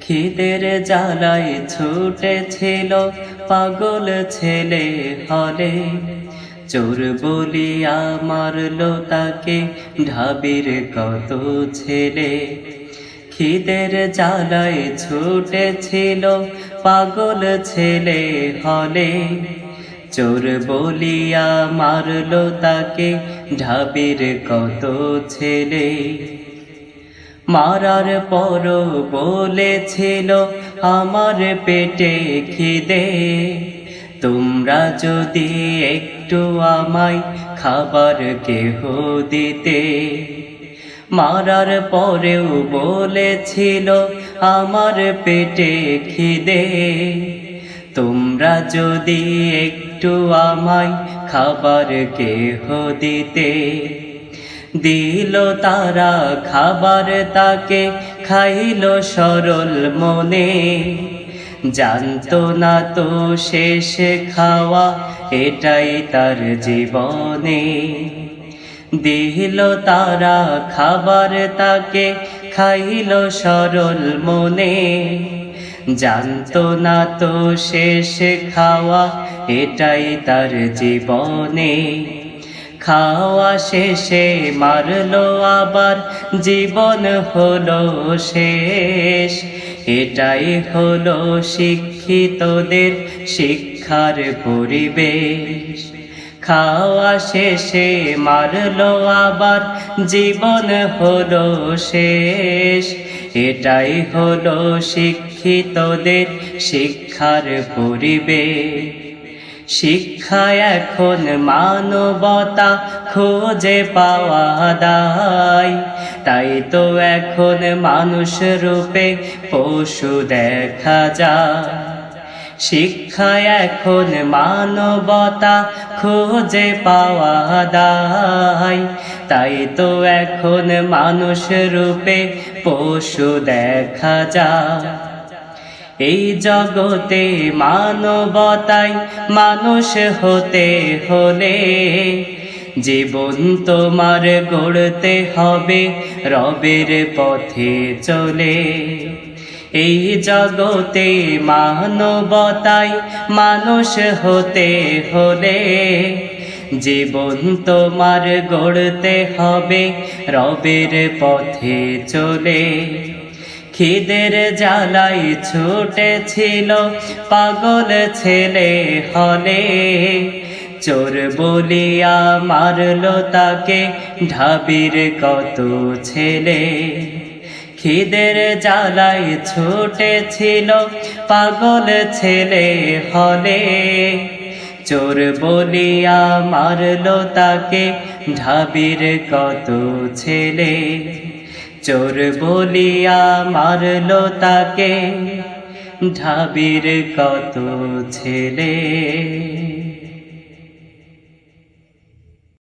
খিদের জ্বালায় ছুটেছিল পাগল ছেলে হলে। চোর বলিয়া মারলো তাকে ঢাবির কত ছেলে। খিদের জ্বালায় ছুটেছিল পাগল ছেলে হলে। চোর বলিয়া মারলো তাকে ঢাবির কত ছেলে। মারার পর বলেছিল, আমার পেটে খিদে। তোমরা যদি একটু আমায় খাবার কেহ দিতে। মারার পরেও বলেছিল, আমার পেটে খিদে। তোমরা যদি একটু আমায় খাবার কেহ দিতে। দিল তারা খাবার তাকে, খাইল সরল মনে। জানতো না তো শেষে খাওয়া, এটাই তার জীবনে। দিল তারা খাবার তাকে, খাইল সরল মনে। জানতো না তো শেষে খাওয়া, এটাই তার জীবনে। খাওয়া শেষে মারলো আবার, জীবন হলো শেষ। এটাই হলো শিক্ষিতদের শিক্ষার পরিবেশ। খাওয়া শেষে মারলো আবার, জীবন হলো শেষ। এটাই হলো শিক্ষিতদের শিক্ষার পরিবেশ। শিক্ষা এখন মানবতা খোঁজে পাওয়া দায়। তাই তো এখন মানুষ রূপে পশু দেখা যায়। শিক্ষা এখন মানবতা খোঁজে পাওয়া দায়। তাই তো এখন মানুষ রূপে পশু দেখা যায়। এই জগতে মানবতাই মানুষ হতে হলে জীবন তোমার গড়তে হবে, রবের পথে চলে। এই জগতে মানবতাই মানুষ হতে হলে জীবন তোমার গড়তে হবে, রবের পথে চলে। খিদের জ্বালাই ছুটেছিল পাগল ছেলে হলে। চোর বলিয়া মারলো তাকে, ঢাবির কত ছেলে। খিদের জ্বালাই ছুটেছিল পাগল ছেলে হলে। চোর বলিয়া মারলো তাকে, ঢাবির কত ছেলে। চোর বলিয়া মারলো তাকে। ঢাবির কত ছেলে?